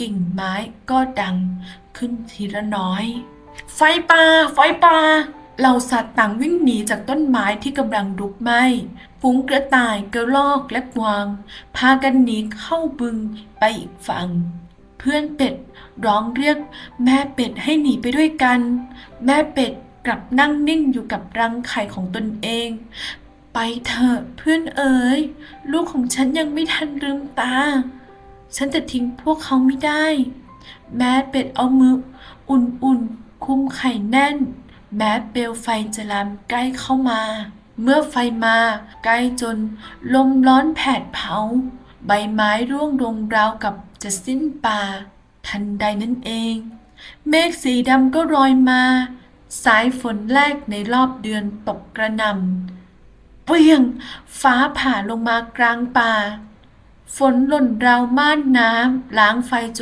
กิ่งไม้ก็ดังขึ้นทีละน้อย ไฟป่าไฟป่าเหล่าสัตว์ต่างวิ่งหนีจากต้นไม้ที่กำลังลุกไหม้ฝูงกระต่ายกระรอกและกวาง พากันหนีเข้าบึงไปอีกฝั่ง เพื่อนเป็ดร้องเรียกแม่เป็ดให้หนีไปด้วยกัน แม่เป็ดกลับนั่งนิ่งอยู่กับรังไข่ของตนเอง ไปเถอะเพื่อนเอ๋ย ลูกของฉันยังไม่ทันลืมตา ฉันจะทิ้งพวกเขาไม่ได้ แม่เป็ดเอามือ อุ่นๆ คุมไข่แน่น แม้เปลวไฟจะลามใกล้เข้ามา เมื่อไฟมาใกล้จน ลมร้อนแผดเผา ใบไม้ร่วงลงราวกับจะสิ้นป่า ทันใดนั่นเอง เมฆสีดำก็ลอยมา สายฝนแรกในรอบเดือนตกกระหน่ำเปรี้ยง ฟ้าผ่าลงมากลางป่า ฝนหล่นราวม่านน้ำล้างไฟจน